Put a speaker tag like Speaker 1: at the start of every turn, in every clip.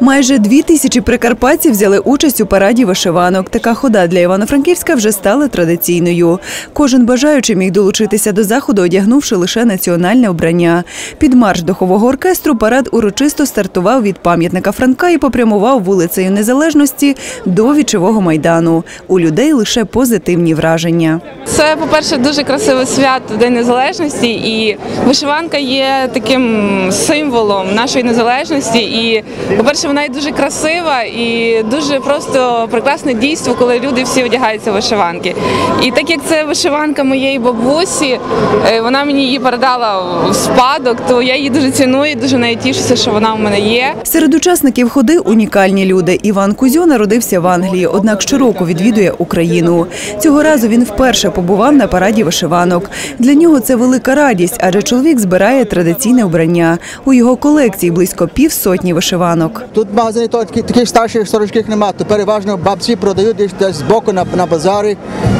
Speaker 1: Майже дві тисячі прикарпатців взяли участь у параді вишиванок. Така хода для Івано-Франківська вже стала традиційною. Кожен бажаючий міг долучитися до заходу, одягнувши лише національне обрання. Під марш духового оркестру парад урочисто стартував від пам'ятника Франка і попрямував вулицею Незалежності до вічового майдану. У людей лише позитивні враження.
Speaker 2: Це, по-перше, дуже красиве свято День Незалежності, і вишиванка є таким символом нашої незалежності. І, по-перше, вона є дуже красива і дуже просто прекрасне дійство, коли люди всі одягаються в вишиванки. І так як це вишиванка моєї бабусі, е, вона мені її передала в спадок, то я її дуже ціную, дуже нею тішуся, що вона у мене є.
Speaker 1: Серед учасників ходи унікальні люди. Іван Кузьо народився в Англії, однак щороку відвідує Україну. Цього разу він вперше побував на параді вишиванок. Для нього це велика радість, адже чоловік збирає традиційне вбрання. У його колекції близько півсотні вишиванок.
Speaker 3: Тут в магазині таких, старших сорочків немає, то переважно бабці продають десь збоку на, на базарі.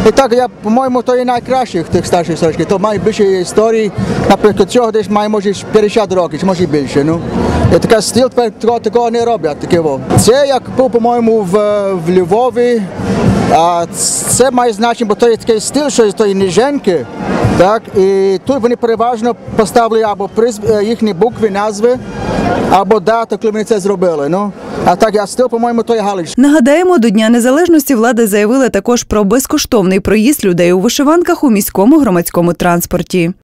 Speaker 3: І так, я, по-моєму, то є найкращих тих старших сорочків. То має більше історії. Наприклад, цього десь має може 50 років, може більше. Ну. І така стиль тепер такого, такого не роблять. Таке. Це як був, по-моєму, в, в Львові. А це має значення, бо то є такий стиль, що то є ніженки. Так, і тут вони переважно поставили або призв, е, їхні букви, назви, або дату, коли вони це зробили. Ну, а так, я стил, по-моєму, той Галич.
Speaker 1: Нагадаємо, до Дня Незалежності влада заявила також про безкоштовний проїзд людей у вишиванках у міському громадському транспорті.